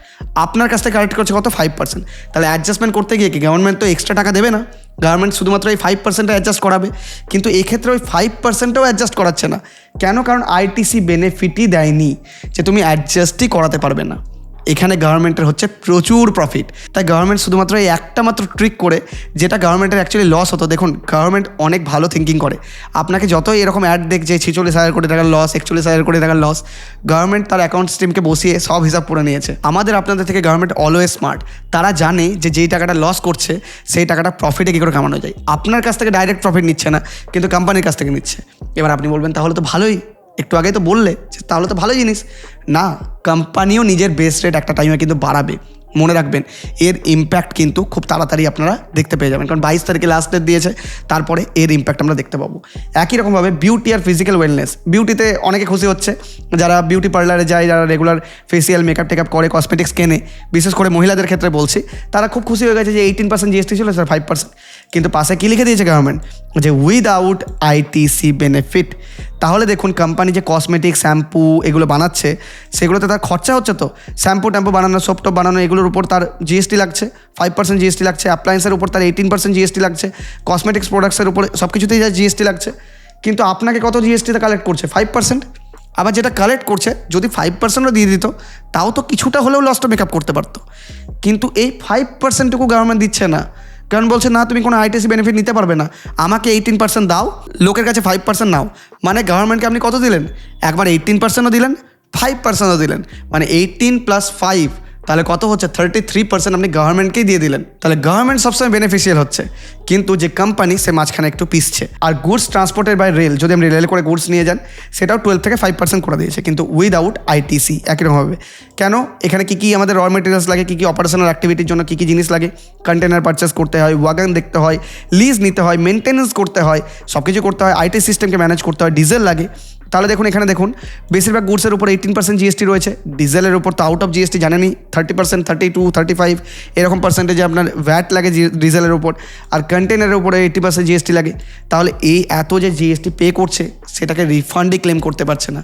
Speaker 1: আপনার কাছ থেকে কালেক্ট করছে কত? ফাইভ পার্সেন্ট তাহলে অ্যাডজাস্টমেন্ট করতে গিয়ে কি গভর্নমেন্ট তো এক্সট্রা টাকা দেবে না? গভর্নমেন্ট শুধুমাত্র এই ফাইভ পার্সেন্টে অ্যাডজাস্ট করাবে। কিন্তু এক্ষেত্রে ওই ফাইভ পার্সেন্টও অ্যাডজাস্ট করাচ্ছে না। কেন? কারণ আইটিসি বেনিফিটই দেয়নি যে তুমি অ্যাডজাস্টই করাতে পারবে না। এখানে গভর্নমেন্টের হচ্ছে প্রচুর প্রফিট তাই গভর্নমেন্ট শুধুমাত্র এই একটা মাত্র ট্রিক করে, যেটা গভর্নমেন্টের অ্যাকচুয়ালি লস হতো। দেখুন গভর্নমেন্ট অনেক ভালো থিঙ্কিং করে। আপনাকে যতই এরকম অ্যাড দেখ যে ছেচল্লিশ হাজার কোটি টাকার লস একচল্লিশ হাজার কোটি টাকার লস গভর্নমেন্ট তার অ্যাকাউন্ট স্ট্রিমকে বসিয়ে সব হিসাব করে নিয়েছে। আমাদের আপনাদের থেকে গভর্নমেন্ট অলওয়েজ স্মার্ট তারা জানে যে যেই টাকাটা লস করছে, সেই টাকাটা প্রফিটে কী করে কামানো যায়। আপনার কাছ থেকে ডাইরেক্ট প্রফিট নিচ্ছে না, কিন্তু কোম্পানির কাছ থেকে নিচ্ছে। এবার আপনি বলবেন, তাহলে তো ভালোই। একটু আগেই তো বললে তাহলে তো ভালো জিনিস। না কোম্পানিও নিজের বেস রেট একটা টাইমে কিন্তু বাড়াবে। মনে রাখবেন, এর ইম্প্যাক্ট কিন্তু খুব তাড়াতাড়ি আপনারা দেখতে পেয়ে যাবেন। কারণ বাইশ তারিখে লাস্ট ডেট দিয়েছে, তারপরে এর ইম্প্যাক্ট আমরা দেখতে পাবো। একই রকমভাবে বিউটি আর ফিজিক্যাল ওয়েলনেস বিউটিতে অনেকে খুশি হচ্ছে। যারা বিউটি পার্লারে যায়, যারা রেগুলার ফেসিয়াল মেকআপ টেকআপ করে কসমেটিক্স কেনে, বিশেষ করে মহিলাদের ক্ষেত্রে বলছি, তারা খুব খুশি হয়ে গেছে যে এইটিন পার্সেন্ট জিএসটি ছিল স্যার ফাইভ পার্সেন্ট কিন্তু পাশে কী লিখে দিয়েছে গভর্নমেন্ট যে উইদাউট আইটিসি বেনিফিট তাহলে দেখুন কোম্পানি যে কসমেটিক শ্যাম্পু এগুলো বানাচ্ছে, সেগুলোতে তার খরচা হচ্ছে তো? শ্যাম্পু ট্যাম্পু বানানো সোপ টোপ বানানো, এগুলোর উপর তার জিএসটি লাগছে ফাইভ পার্সেন্ট জিএসটি লাগছে অ্যাপ্লায়েন্সের উপর তার এইটিন পার্সেন্ট জিএসটি লাগছে কসমেটিক্স প্রোডাক্টসের উপর সব কিছুতেই যা জিএসটি লাগছে। কিন্তু আপনাকে কত জিএসটিতে কালেক্ট করছে? ফাইভ পার্সেন্ট আবার যেটা কালেক্ট করছে, যদি ফাইভ পার্সেন্টও দিয়ে দিত, তাও তো কিছুটা হলেও লসটা মেকআপ করতে পারতো। কিন্তু এই ফাইভ পার্সেন্টটুকু গভর্নমেন্ট দিচ্ছে না। কারণ বলছে, না, তুমি কোনো আইটিসি বেনিফিট নিতে পারবে না। আমাকে এইটিন পার্সেন্ট দাও, লোকের কাছে ফাইভ পার্সেন্ট নাও। মানে গভর্নমেন্টকে আপনি কত দিলেন? একবার এইটিন পার্সেন্টও দিলেন ফাইভ পার্সেন্টও দিলেন। মানে এইটিন প্লাস ফাইভ তাহলে কত হচ্ছে? থার্টি থ্রি পার্সেন্ট আপনি গভর্নমেন্টকেই দিয়ে দিলেন। তাহলে গভর্নমেন্ট সবসময় বেনিফিশিয়াল হচ্ছে। কিন্তু যে কোম্পানি সে মাঝখানে একটু পিসছে। আর গুডস ট্রান্সপোর্টের বাই রেল যদি আপনি রেল করে গুডস নিয়ে যান, সেটাও টুয়েলভ থেকে ফাইভ পার্সেন্ট করে দিয়েছে। কিন্তু উইদাউট আইটিসি একই রকমভাবে কেন? এখানে কী কী আমাদের র মেটেরিয়ালস লাগে, কী কী অপারেশনাল অ্যাক্টিভিটির জন্য কী কী জিনিস লাগে? কন্টেনার পারচেস করতে হয় ওয়াগান দেখতে হয় লিজ নিতে হয় মেনটেন্যান্স করতে হয় সব কিছু করতে হয় আইটি সিস্টেমকে ম্যানেজ করতে হয় ডিজেল লাগে। তাহলে দেখুন, এখানে দেখুন, বেশিরভাগ গুডসের উপর এইটিন পার্সেন্ট জিএসটি রয়েছে ডিজেলের উপর তো আউট অফ জিএসটি জানেনি thirty percent thirty two thirty five এরকম পার্সেন্টেজে আপনার ভ্যাট লাগে ডিজেলের উপর, আর কন্টেনারের উপরে এইটি পার্সেন্ট জিএসটি লাগে। তাহলে এই এত যে জিএসটি পে করছে, সেটাকে রিফান্ডই ক্লেম করতে পারছে না।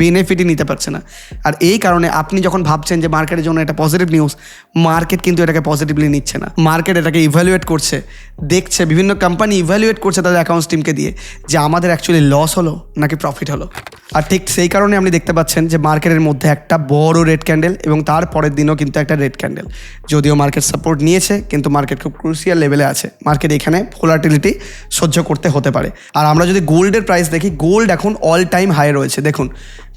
Speaker 1: বেনিফিটই নিতে পারছে না। আর এই কারণে আপনি যখন ভাবছেন যে মার্কেটের জন্য এটা পজিটিভ নিউজ মার্কেট কিন্তু এটাকে পজিটিভলি নিচ্ছে না। মার্কেট এটাকে ইভ্যালুয়েট করছে, দেখছে, বিভিন্ন কোম্পানি ইভ্যালুয়েট করছে তাদের অ্যাকাউন্টস টিমকে দিয়ে যে আমাদের অ্যাকচুয়ালি লস হলো নাকি প্রফিট হলো। আর ঠিক সেই কারণে আপনি দেখতে পাচ্ছেন যে মার্কেটের মধ্যে একটা বড় রেড ক্যান্ডেল এবং তার পরের দিনও কিন্তু একটা রেড ক্যান্ডেল যদিও মার্কেট সাপোর্ট নিয়েছে, কিন্তু মার্কেট খুব ক্রুশিয়াল লেভেলে আছে। মার্কেট এখানে ভোলাটিলিটি সহ্য করতে হতে পারে। আর আমরা যদি গোল্ডের প্রাইস দেখি গোল্ড এখন অল টাইম হাই রয়েছে। দেখুন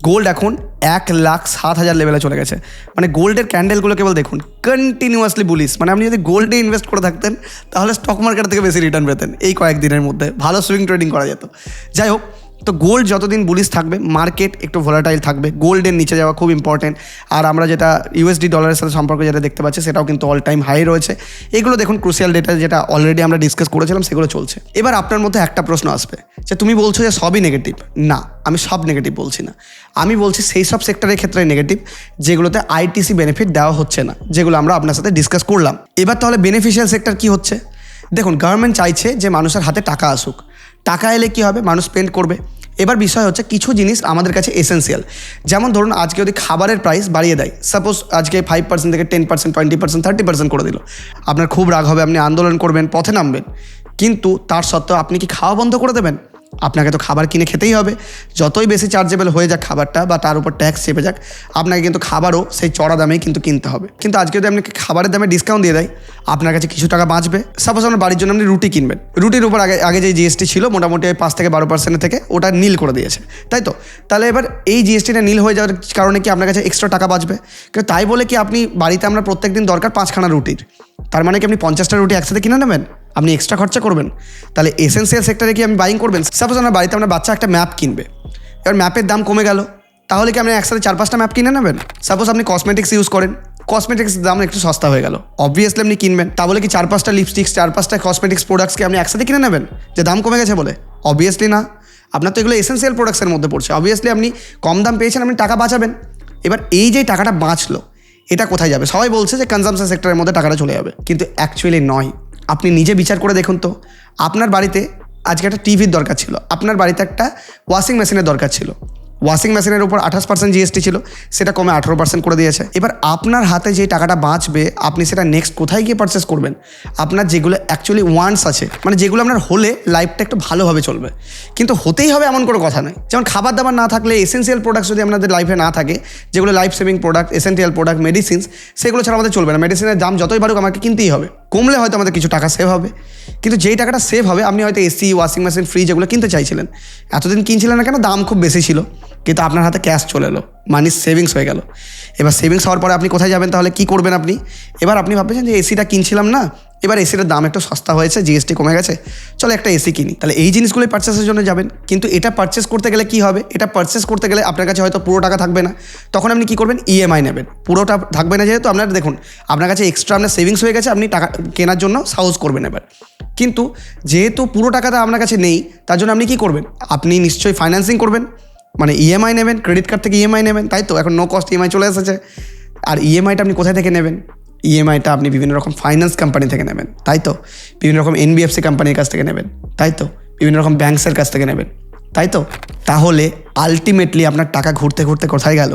Speaker 1: গোল্ড এখন এক লাখ সাত হাজার লেভেলে চলে গেছে। মানে গোল্ডের ক্যান্ডেলগুলো কেবল দেখুন কন্টিনিউয়াসলি বুলিশ মানে আপনি যদি গোল্ডে ইনভেস্ট করে থাকতেন, তাহলে স্টক মার্কেট থেকে বেশি রিটার্ন পেতেন এই কয়েকদিনের মধ্যে। ভালো সুইং ট্রেডিং করা যেত। যাই হোক তো গোল্ড যতদিন বুলিশ থাকবে মার্কেট একটু ভোলাটাইল থাকবে গোল্ডের নিচে যাওয়া খুব ইম্পর্টেন্ট আর আমরা যেটা ইউএসডি ডলারের সাথে সম্পর্কে যেটা দেখতে পাচ্ছি, সেটাও কিন্তু অল টাইম হাই রয়েছে। এগুলো দেখুন ক্রুশিয়াল ডেটা যেটা অলরেডি আমরা ডিসকাস করেছিলাম, সেগুলো চলছে। এবার আপনার মধ্যে একটা প্রশ্ন আসবে, যে তুমি বলছো যে সবই নেগেটিভ না, আমি সব নেগেটিভ বলছি না। আমি বলছি সেই সব সেক্টরের ক্ষেত্রে নেগেটিভ যেগুলোতে আইটিসি বেনিফিট দেওয়া হচ্ছে না, যেগুলো আমরা আপনার সাথে ডিসকাস করলাম। এবার তাহলে বেনিফিশিয়াল সেক্টর কি হচ্ছে? দেখুন গভর্নমেন্ট চাইছে যে মানুষের হাতে টাকা আসুক। টাকা এলে কী হবে? মানুষ স্পেন্ড করবে। এবার বিষয় হচ্ছে কিছু জিনিস আমাদের কাছে এসেন্সিয়াল যেমন ধরুন, আজকে যদি খাবারের প্রাইস বাড়িয়ে দেয় সাপোজ আজকে ফাইভ পার্সেন্ট থেকে ten percent twenty percent thirty percent করে দিল। আপনার খুব রাগ হবে, আপনি আন্দোলন করবেন, পথে নামবেন। কিন্তু তার সত্ত্বেও আপনি কি খাওয়া বন্ধ করে দেবেন? আপনাকে তো খাবার কিনে খেতেই হবে। যতই বেশি চার্জেবল হয়ে যাক খাবারটা বা তার উপর ট্যাক্স চেপে যাক, আপনাকে কিন্তু খাবারও সেই চড়া দামেই কিন্তু কিনতে হবে। কিন্তু আজকে যদি আপনি খাবারের দামে ডিসকাউন্ট দিয়ে দেয়, আপনার কাছে কিছু টাকা বাঁচবে। সাপোজ আপনার বাড়ির জন্য আপনি রুটি কিনবেন। রুটির উপর আগে আগে যে জিএসটি ছিল, মোটামুটি পাঁচ থেকে বারো পার্সেন্টের থেকে ওটা নীল করে দিয়েছে। তাই তো? তাহলে এবার এই জিএসটিটা নীল হয়ে যাওয়ার কারণে কি আপনার কাছে এক্সট্রা টাকা বাঁচবে? কিন্তু তাই বলে কি আপনি বাড়িতে আমরা প্রত্যেক দিন দরকার পাঁচখানা রুটির? তার মানে কি আপনি পঞ্চাশটা রুটি একসাথে কিনে নেবেন? আপনি এক্সট্রা খরচা করবেন। তাহলে এসেন্সিয়াল সেক্টরে কি আপনি বাইং করবেন। সাপোজ আপনার বাড়িতে আপনার বাচ্চা একটা ম্যাপ কিনবে। এবার ম্যাপের দাম কমে গেল। তাহলে কি আপনি একসাথে চার পাঁচটা ম্যাপ কিনে নেবেন? সাপোজ আপনি কসমেটিক্স ইউজ করেন। কসমেটিক্স দাম একটু সস্তা হয়ে গেল। অবভিয়াসলি আপনি কিনবেন। তা বলে কি চার পাঁচটা লিপস্টিক্স চার পাঁচটা কসমেটিক্স প্রোডাক্টসকে আপনি একসাথে কিনে নেবেন? যে দাম কমে গেছে বলে? অবভিয়াসলি না। আপনার তো এগুলো এসেন্সিয়াল প্রোডাক্টসের মধ্যে পড়ছে। অবভিয়াসলি আপনি কম দাম পেয়েছেন, আপনি টাকা বাঁচাবেন। এবার এই যে টাকাটা বাঁচলো, এটা কোথায় যাবে? সবাই বলছে যে কনজামশন সেক্টরের মধ্যে টাকাটা চলে যাবে। কিন্তু অ্যাকচুয়ালি নয়। আপনি নিজে বিচার করে দেখুন তো। আপনার বাড়িতে আজকে একটা টিভির দরকার ছিল। আপনার বাড়িতে একটা ওয়াশিং মেশিনের দরকার ছিল। ওয়াশিং মেশিনের উপর আঠাশ পার্সেন্ট জিএসটি ছিল, সেটা কমে আঠারো পার্সেন্ট করে দিয়েছে। এবার আপনার হাতে যে টাকাটা বাঁচবে, আপনি সেটা নেক্সট কোথায় গিয়ে পারচেস করবেন? আপনার যেগুলো অ্যাকচুয়ালি ওয়ান্টস আছে মানে যেগুলো আপনার হলে লাইফটা একটু ভালোভাবে চলবে। কিন্তু হতেই হবে এমন কোনো কথা নয়। যেমন খাবার দাবার না থাকলে এসেন্সিয়াল প্রোডাক্ট যদি আপনাদের লাইফে না থাকে, যেগুলো life saving product essential product medicines সেগুলো ছাড়া আমাদের চলবে না। মেডিসিনের দাম যতই বাড়ুক, আমাকে কিনতেই হবে। কমলে হয়তো আমাদের কিছু টাকা সেভ হবে। কিন্তু যেই টাকাটা সেভ হবে, আপনি হয়তো এসি ওয়াশিং মেশিন ফ্রিজ এগুলো কিনতে চাইছিলেন। এতদিন কিনছিলেন না কেন? দাম খুব বেশি ছিল। কিন্তু আপনার হাতে ক্যাশ চলে এলো। মানি সেভিংস হয়ে গেল। এবার সেভিংস হওয়ার পরে আপনি কোথায় যাবেন? তাহলে কী করবেন আপনি? এবার আপনি ভাবছেন যে এসিটা কিনছিলাম না এবার এসিটার দাম একটু সস্তা হয়েছে জিএসটি কমে গেছে। চলো একটা এসি কিনি। তাহলে এই জিনিসগুলোই পারচেসের জন্য যাবেন। কিন্তু এটা পারচেস করতে গেলে কি হবে? এটা পারচেস করতে গেলে আপনার কাছে হয়তো পুরো টাকা থাকবে না। তখন আপনি কি করবেন? ইএমআই নেবেন। পুরোটা থাকবে না যেহেতু, আপনার দেখুন, আপনার কাছে এক্সট্রা আপনার সেভিংস হয়ে গেছে, আপনি টাকা কেনার জন্য সাহস করবেন এবার। কিন্তু যেহেতু পুরো টাকাটা আপনার কাছে নেই, তার জন্য আপনি কি করবেন? আপনি নিশ্চয়ই ফাইন্যান্সিং করবেন। মানে ইএমআই নেবেন ক্রেডিট কার্ড থেকে ইএমআই নেবেন, তাই তো? এখন নো কস্ট ইএমআই চলে এসেছে। আর ইএমআইটা আপনি কোথায় থেকে নেবেন? ইএমআইটা আপনি বিভিন্ন রকম ফাইন্যান্স কোম্পানি থেকে নেবেন, তাই তো? বিভিন্ন রকম এনবিএফসি কোম্পানির কাছ থেকে নেবেন, তাই তো? বিভিন্ন রকম ব্যাংকসের কাছ থেকে নেবেন, তাই তো? তাহলে আলটিমেটলি আপনার টাকা ঘুরতে ঘুরতে কোথায় গেল?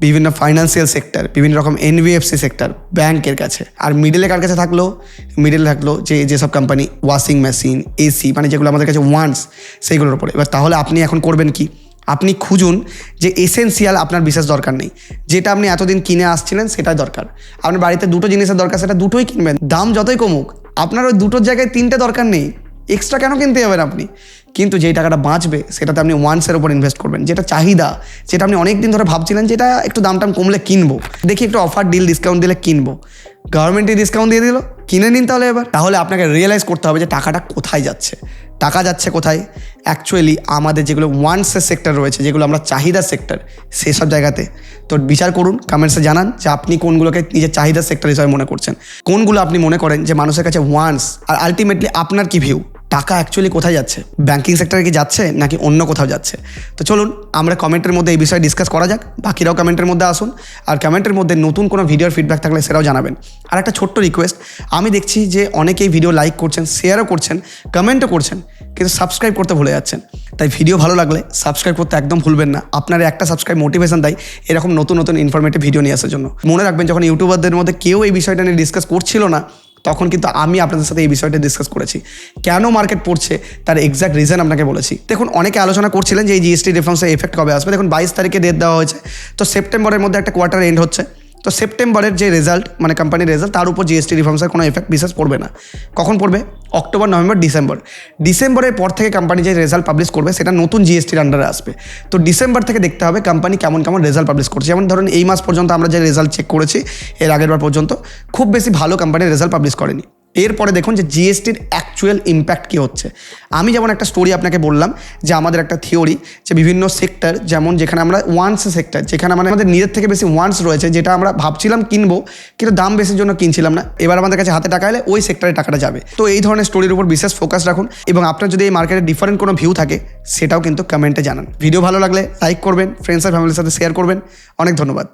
Speaker 1: বিভিন্ন ফাইন্যান্সিয়াল সেক্টর বিভিন্ন রকম এনবিএফসি সেক্টর ব্যাংকের কাছে। আর মিডলে কার কাছে থাকল? মিডলে থাকল যে যেসব কোম্পানি ওয়াশিং মেশিন এসি মানে যেগুলো আমাদের কাছে ওয়ান্টস সেইগুলোর উপরে। এবার তাহলে আপনি এখন করবেন কি? আপনি খুঁজুন যে এসেন্সিয়াল আপনার বিশেষ দরকার নেই। যেটা আপনি এতদিন কিনে আসছিলেন সেটাই দরকার। আপনার বাড়িতে দুটো জিনিসের দরকার, সেটা দুটোই কিনবেন। দাম যতই কমুক, আপনার ওই দুটোর জায়গায় তিনটে দরকার নেই। এক্সট্রা কেন কিনতে যাবেন আপনি? কিন্তু যেই টাকাটা বাঁচবে, সেটাতে আপনি ওয়ান্সের ওপর ইনভেস্ট করবেন। যেটা চাহিদা, যেটা আপনি অনেক দিন ধরে ভাবছিলেন যেটা একটু দাম টাম কমলে কিনবো। দেখি একটু অফার ডিল ডিসকাউন্ট দিলে কিনবো। গভর্নমেন্টই ডিসকাউন্ট দিয়ে দিল, কিনে নিন তাহলে এবার। তাহলে আপনাকে রিয়েলাইজ করতে হবে যে টাকাটা কোথায় যাচ্ছে। টাকা যাচ্ছে কোথায়? অ্যাকচুয়ালি আমাদের যেগুলো ওয়ান্সের সেক্টর রয়েছে, যেগুলো আমরা চাহিদা সেক্টর সেসব জায়গাতে। তো বিচার করুন কমেন্টসে জানান যে আপনি কোনগুলোকে নিজের চাহিদা সেক্টর হিসাবে মনে করছেন। কোনগুলো আপনি মনে করেন যে মানুষের কাছে ওয়ান্স আর আলটিমেটলি আপনার কি ভিউ টাকা অ্যাকচুয়ালি কোথায় যাচ্ছে? ব্যাঙ্কিং সেক্টরে কি যাচ্ছে নাকি অন্য কোথাও যাচ্ছে? তো চলুন, আমরা কমেন্টের মধ্যে এই বিষয়ে ডিসকাস করা যাক, বাকিরাও কমেন্টের মধ্যে আসুন, আর কমেন্টের মধ্যে নতুন কোনো ভিডিওর ফিডব্যাক থাকলে সেটাও জানাবেন। আর একটা ছোট্ট রিকোয়েস্ট আমি দেখছি যে অনেকেই ভিডিও লাইক করছেন শেয়ারও করছেন কমেন্টও করছেন, কিন্তু সাবস্ক্রাইব করতে ভুলে যাচ্ছেন। তাই ভিডিও ভালো লাগলে সাবস্ক্রাইব করতে একদম ভুলবেন না। আপনার একটা সাবস্ক্রাইব মোটিভেশন দেয় এরকম নতুন নতুন ইনফরমেটিভ ভিডিও নিয়ে আসার জন্য। মনে রাখবেন, যখন ইউটিউবারদের মধ্যে কেউ এই বিষয়টা নিয়ে ডিসকাস করছিল না তখন কিন্তু আমি আপনাদের সাথে এই বিষয়টা ডিসকাস করেছি। কেন মার্কেট পড়ছে, তার এক্সাক্ট রিজন আপনাকে বলেছি। দেখুন, অনেকে আলোচনা করছিলেন যে এই জিএসটি রিফর্মসের এফেক্ট কবে আসবে। দেখুন, বাইশ তারিখে ডেট দেওয়া হয়েছে। তো সেপ্টেম্বরের মধ্যে একটা কোয়ার্টার এন্ড হচ্ছে। তো সেপ্টেম্বরের যে রেজাল্ট মানে কোম্পানির রেজাল্ট তার উপর জিএসটি রিফর্মসের কোনো এফেক্ট বিশেষ পড়বে না। কখন পড়বে? অক্টোবর নভেম্বর ডিসেম্বর ডিসেম্বরের পর থেকে কোম্পানি যে রেজাল্ট পাবলিশ করবে, সেটা নতুন জিএসটির আন্ডারে আসবে। তো ডিসেম্বর থেকে দেখতে হবে কোম্পানি কেমন কেমন রেজাল্ট পাবলিশ করছে। যেমন ধরুন, এই মাস পর্যন্ত আমরা যে রেজাল্ট চেক করেছি, এর আগের বার পর্যন্ত খুব বেশি ভালো কোম্পানির রেজাল্ট পাবলিশ করেনি। এরপরে দেখুন যে জিএসটির অ্যাকচুয়াল ইম্প্যাক্ট কী হচ্ছে। আমি যেমন একটা স্টোরি আপনাকে বললাম যে আমাদের একটা থিওরি যে বিভিন্ন সেক্টর যেমন যেখানে আমরা ওয়ান্স সেক্টর যেখানে মানে আমাদের নিজের থেকে বেশি ওয়ান্স রয়েছে, যেটা আমরা ভাবছিলাম কিনবো, কিন্তু দাম বেশির জন্য কিনছিলাম না। এবার আমাদের কাছে হাতে টাকা এলে ওই সেক্টরে টাকাটা যাবে। তো এই ধরনের স্টোরির উপর বিশেষ ফোকাস রাখুন এবং আপনার যদি এই মার্কেটে ডিফারেন্ট কোনো ভিউ থাকে, সেটাও কিন্তু কমেন্টে জানান। ভিডিও ভালো লাগলে লাইক করবেন ফ্রেন্ডস আর ফ্যামিলির সাথে শেয়ার করবেন। অনেক ধন্যবাদ।